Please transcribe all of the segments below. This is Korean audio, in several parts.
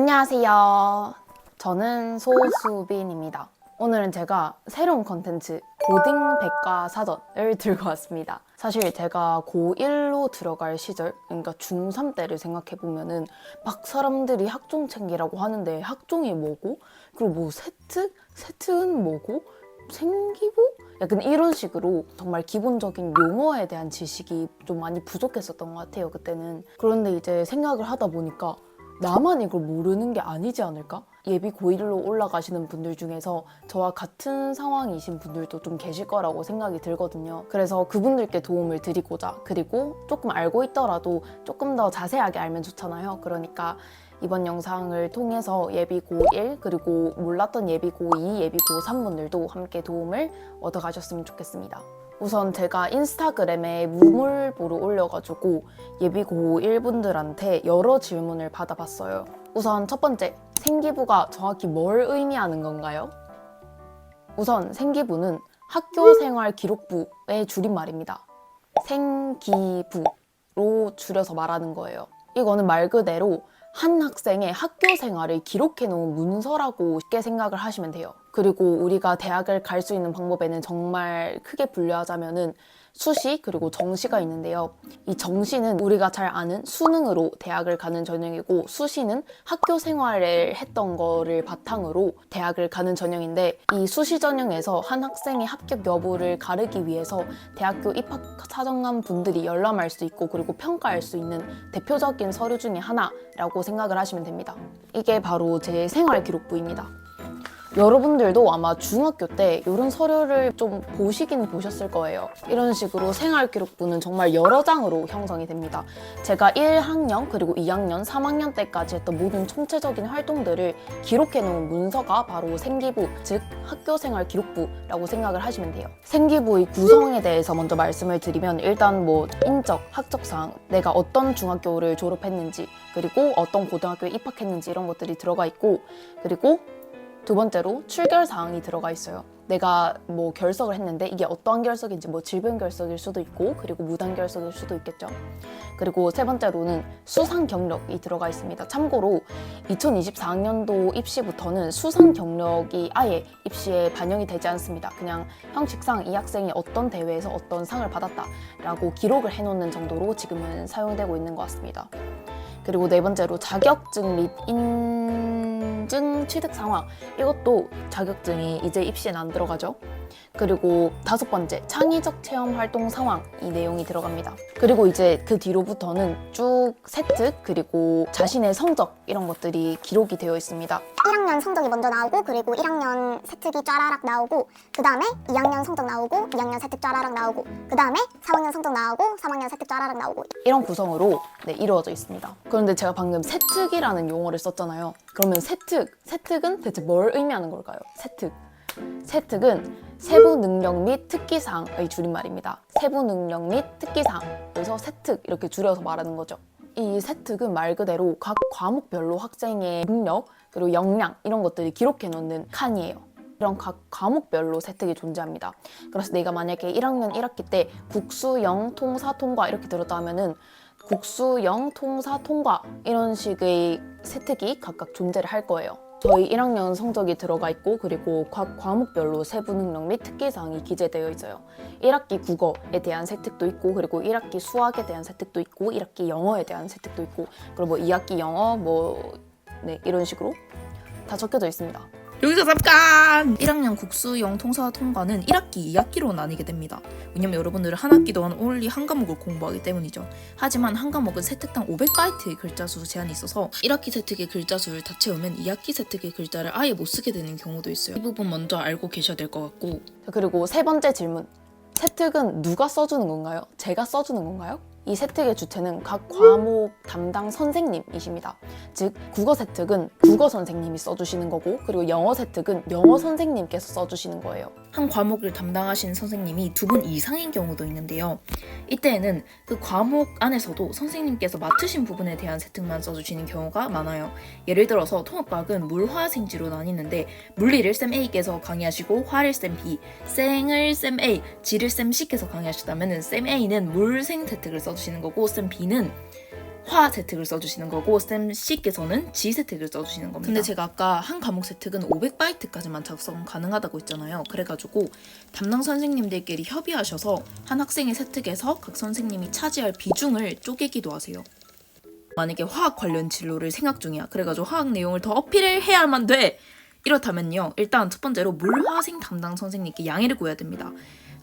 안녕하세요. 저는 소수빈입니다. 오늘은 제가 새로운 컨텐츠 고딩 백과사전을 들고 왔습니다. 사실 제가 고1로 들어갈 시절, 그러니까 중3 때를 생각해 보면은 막 사람들이 학종 챙기라고 하는데 학종이 뭐고, 그리고 뭐 세특? 세특은 뭐고, 생기부? 약간 이런 식으로 정말 기본적인 용어에 대한 지식이 좀 많이 부족했었던 것 같아요, 그때는. 그런데 이제 생각을 하다 보니까 나만 이걸 모르는 게 아니지 않을까? 예비 고1로 올라가시는 분들 중에서 저와 같은 상황이신 분들도 좀 계실 거라고 생각이 들거든요. 그래서 그분들께 도움을 드리고자 그리고 조금 알고 있더라도 조금 더 자세하게 알면 좋잖아요. 그러니까 이번 영상을 통해서 예비 고1 그리고 몰랐던 예비 고2, 예비 고3 분들도 함께 도움을 얻어가셨으면 좋겠습니다. 우선 제가 인스타그램에 무물보를 올려가지고 예비 고1 분들한테 여러 질문을 받아봤어요. 우선 첫 번째, 생기부가 정확히 뭘 의미하는 건가요? 우선 생기부는 학교 생활 기록부의 줄임말입니다. 생기부로 줄여서 말하는 거예요. 이거는 말 그대로 한 학생의 학교 생활을 기록해 놓은 문서라고 쉽게 생각을 하시면 돼요. 그리고 우리가 대학을 갈 수 있는 방법에는 정말 크게 분류하자면은 수시 그리고 정시가 있는데요. 이 정시는 우리가 잘 아는 수능으로 대학을 가는 전형이고 수시는 학교 생활을 했던 거를 바탕으로 대학을 가는 전형인데 이 수시 전형에서 한 학생의 합격 여부를 가르기 위해서 대학교 입학 사정관 분들이 열람할 수 있고 그리고 평가할 수 있는 대표적인 서류 중에 하나라고 생각을 하시면 됩니다. 이게 바로 제 생활 기록부입니다. 여러분들도 아마 중학교 때 이런 서류를 좀 보시긴 보셨을 거예요. 이런 식으로 생활기록부는 정말 여러 장으로 형성이 됩니다. 제가 1학년 그리고 2학년, 3학년 때까지 했던 모든 총체적인 활동들을 기록해 놓은 문서가 바로 생기부, 즉 학교생활 기록부라고 생각을 하시면 돼요. 생기부의 구성에 대해서 먼저 말씀을 드리면 일단 뭐 인적, 학적 사항, 내가 어떤 중학교를 졸업했는지 그리고 어떤 고등학교에 입학했는지 이런 것들이 들어가 있고 그리고 두 번째로 출결 사항이 들어가 있어요. 내가 뭐 결석을 했는데 이게 어떠한 결석인지 뭐 질병 결석일 수도 있고 그리고 무단 결석일 수도 있겠죠. 그리고 세 번째로는 수상 경력이 들어가 있습니다. 참고로 2024학년도 입시부터는 수상 경력이 아예 입시에 반영이 되지 않습니다. 그냥 형식상 이 학생이 어떤 대회에서 어떤 상을 받았다라고 기록을 해놓는 정도로 지금은 사용되고 있는 것 같습니다. 그리고 네 번째로 자격증 및 인 증 취득 상황. 이것도 자격증이 이제 입시에 안 들어가죠. 그리고 다섯 번째 창의적 체험 활동 상황 이 내용이 들어갑니다. 그리고 이제 그 뒤로부터는 쭉 세특 그리고 자신의 성적 이런 것들이 기록이 되어 있습니다. 1학년 성적이 먼저 나오고 그리고 1학년 세특이 쫘라락 나오고 그 다음에 2학년 성적 나오고 2학년 세특 쫘라락 나오고 그 다음에 3학년 성적 나오고 3학년 세특 쫘라락 나오고 이런 구성으로 네, 이루어져 있습니다. 그런데 제가 방금 세특이라는 용어를 썼잖아요. 그러면 세특, 세특은 대체 뭘 의미하는 걸까요? 세특. 세특은 세부 능력 및 특기사항의 줄임말입니다. 세부 능력 및 특기사항. 그래서 세특 이렇게 줄여서 말하는 거죠. 이 세특은 말 그대로 각 과목별로 학생의 능력 그리고 역량 이런 것들이 기록해 놓는 칸이에요. 이런 각 과목별로 세특이 존재합니다. 그래서 내가 만약에 1학년 1학기 때 국수, 영, 통사, 통과 이렇게 들었다 하면은 국수, 영, 통사, 통과 이런 식의 세특이 각각 존재를 할 거예요. 저희 1학년 성적이 들어가 있고 그리고 각 과목별로 세부 능력 및 특기사항이 기재되어 있어요. 1학기 국어에 대한 세특도 있고 그리고 1학기 수학에 대한 세특도 있고 1학기 영어에 대한 세특도 있고 그리고 뭐 2학기 영어 뭐 네, 이런 식으로 다 적혀져 있습니다. 여기서 잠깐! 1학년 국수 영 통사 통과는 1학기, 2학기로 나뉘게 됩니다. 왜냐면 여러분들은 한 학기 동안 only 한 과목을 공부하기 때문이죠. 하지만 한 과목은 세특당 500바이트의 글자 수 제한이 있어서 1학기 세특의 글자 수를 다 채우면 2학기 세특의 글자를 아예 못 쓰게 되는 경우도 있어요. 이 부분 먼저 알고 계셔야 될 것 같고 자, 그리고 세 번째 질문. 세특은 누가 써주는 건가요? 제가 써주는 건가요? 이 세특의 주체는 각 과목 담당 선생님이십니다. 즉, 국어 세특은 국어 선생님이 써주시는 거고, 그리고 영어 세특은 영어 선생님께서 써주시는 거예요. 한 과목을 담당하시는 선생님이 두 분 이상인 경우도 있는데요. 이때에는 그 과목 안에서도 선생님께서 맡으신 부분에 대한 세특만 써주시는 경우가 많아요. 예를 들어서 통합과학은 물화생지로 나뉘는데 물리를 쌤 A께서 강의하시고 화를 쌤 B, 생을 쌤 A, 지를 쌤 C께서 강의하셨다면 쌤 A는 물생 세특을 써주시는 거고 쌤 B는 화 세특을 써주시는 거고 쌤 C께서는 G 세특을 써주시는 겁니다. 근데 제가 아까 한 과목 세특은 500바이트까지만 작성 가능하다고 했잖아요. 그래가지고 담당 선생님들끼리 협의하셔서 한 학생의 세특에서 각 선생님이 차지할 비중을 쪼개기도 하세요. 만약에 화학 관련 진로를 생각 중이야. 그래가지고 화학 내용을 더 어필을 해야만 돼. 이렇다면요. 일단 첫 번째로 물화생 담당 선생님께 양해를 구해야 됩니다.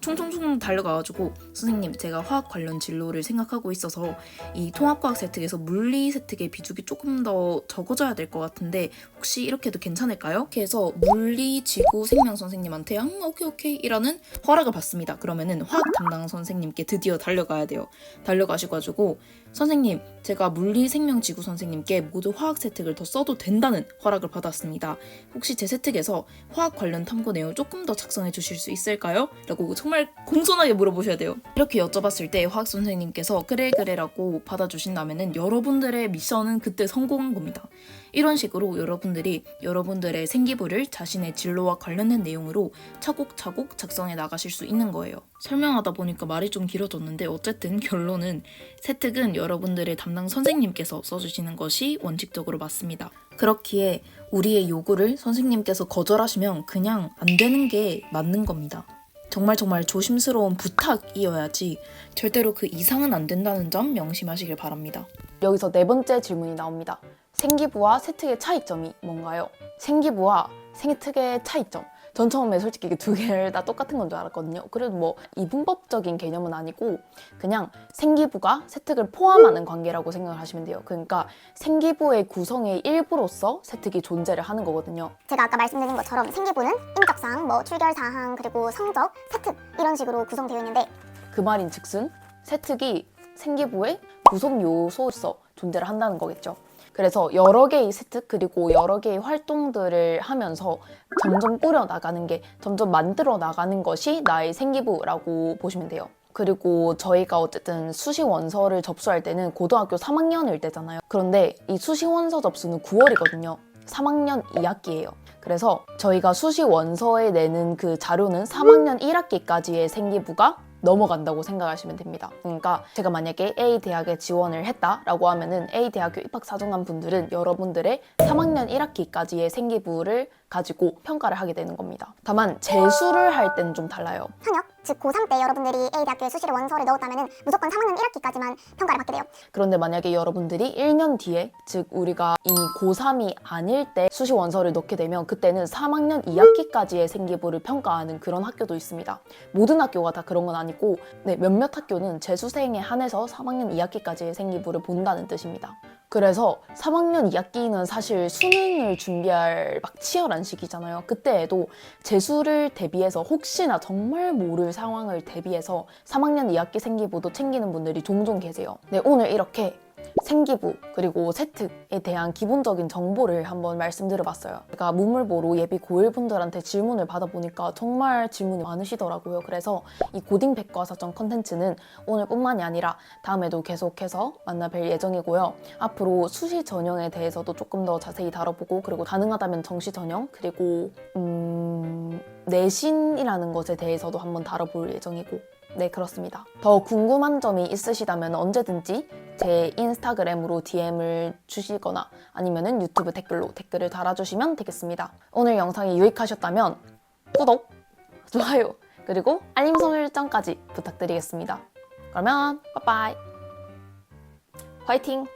총총총 달려가가지고 선생님 제가 화학 관련 진로를 생각하고 있어서 이 통합과학 세특에서 물리 세특의 비중이 조금 더 적어져야 될 것 같은데 혹시 이렇게 해도 괜찮을까요? 해서 물리 지구 생명 선생님한테 음, 오케이 오케이 이라는 허락을 받습니다. 그러면은 화학 담당 선생님께 드디어 달려가야 돼요. 달려가셔가지고 선생님 제가 물리 생명 지구 선생님께 모두 화학 세특을 더 써도 된다는 허락을 받았습니다. 혹시 제 세특에서 화학 관련 탐구 내용 조금 더 작성해 주실 수 있을까요? 라고 정말 공손하게 물어보셔야 돼요. 이렇게 여쭤봤을 때 화학 선생님께서 그래 그래라고 받아주신다면은 여러분들의 미션은 그때 성공한 겁니다. 이런 식으로 여러분들이 여러분들의 생기부를 자신의 진로와 관련된 내용으로 차곡차곡 작성해 나가실 수 있는 거예요. 설명하다 보니까 말이 좀 길어졌는데 어쨌든 결론은 세특은 여러분들의 담당 선생님께서 써주시는 것이 원칙적으로 맞습니다. 그렇기에 우리의 요구를 선생님께서 거절하시면 그냥 안 되는 게 맞는 겁니다. 정말 정말 조심스러운 부탁이어야지 절대로 그 이상은 안 된다는 점 명심하시길 바랍니다. 여기서 네 번째 질문이 나옵니다. 생기부와 세특의 차이점이 뭔가요? 생기부와 생특의 차이점. 전 처음에 솔직히 두 개를 다 똑같은 건 줄 알았거든요. 그래도 뭐 이분법적인 개념은 아니고 그냥 생기부가 세특을 포함하는 관계라고 생각을 하시면 돼요. 그러니까 생기부의 구성의 일부로서 세특이 존재를 하는 거거든요. 제가 아까 말씀드린 것처럼 생기부는 인적사항, 뭐 출결사항, 그리고 성적, 세특 이런 식으로 구성되어 있는데 그 말인 즉슨 세특이 생기부의 구성 요소로서 존재를 한다는 거겠죠. 그래서 여러 개의 세특 그리고 여러 개의 활동들을 하면서 점점 꾸려 나가는 게 점점 만들어 나가는 것이 나의 생기부라고 보시면 돼요. 그리고 저희가 어쨌든 수시 원서를 접수할 때는 고등학교 3학년일 때잖아요. 그런데 이 수시 원서 접수는 9월이거든요. 3학년 2학기예요. 그래서 저희가 수시 원서에 내는 그 자료는 3학년 1학기까지의 생기부가 넘어간다고 생각하시면 됩니다. 그러니까 제가 만약에 A 대학에 지원을 했다라고 하면은 A 대학교 입학 사정한 분들은 여러분들의 3학년 1학기까지의 생기부를 가지고 평가를 하게 되는 겁니다. 다만 재수를 할 때는 좀 달라요. 현역, 즉 고3 때 여러분들이 A 대학교에 수시를 원서를 넣었다면 무조건 3학년 1학기까지만 평가를 받게 돼요. 그런데 만약에 여러분들이 1년 뒤에 즉 우리가 이미 고3이 아닐 때 수시 원서를 넣게 되면 그때는 3학년 2학기까지의 생기부를 평가하는 그런 학교도 있습니다. 모든 학교가 다 그런 건 아니고 네, 몇몇 학교는 재수생에 한해서 3학년 2학기까지의 생기부를 본다는 뜻입니다. 그래서 3학년 2학기는 사실 수능을 준비할 막 치열한 시기잖아요. 그때에도 재수를 대비해서 혹시나 정말 모를 상황을 대비해서 3학년 2학기 생기부도 챙기는 분들이 종종 계세요. 네, 오늘 이렇게 생기부 그리고 세특에 대한 기본적인 정보를 한번 말씀드려봤어요. 제가 문물보로 예비 고1분들한테 질문을 받아보니까 정말 질문이 많으시더라고요. 그래서 이 고딩 백과사전 컨텐츠는 오늘뿐만이 아니라 다음에도 계속해서 만나뵐 예정이고요. 앞으로 수시 전형에 대해서도 조금 더 자세히 다뤄보고 그리고 가능하다면 정시 전형 그리고 음, 내신이라는 것에 대해서도 한번 다뤄볼 예정이고 네, 그렇습니다. 더 궁금한 점이 있으시다면 언제든지 제 인스타그램으로 DM을 주시거나 아니면 유튜브 댓글로 댓글을 달아주시면 되겠습니다. 오늘 영상이 유익하셨다면 구독, 좋아요, 그리고 알림 설정까지 부탁드리겠습니다. 그러면 빠빠이. 화이팅!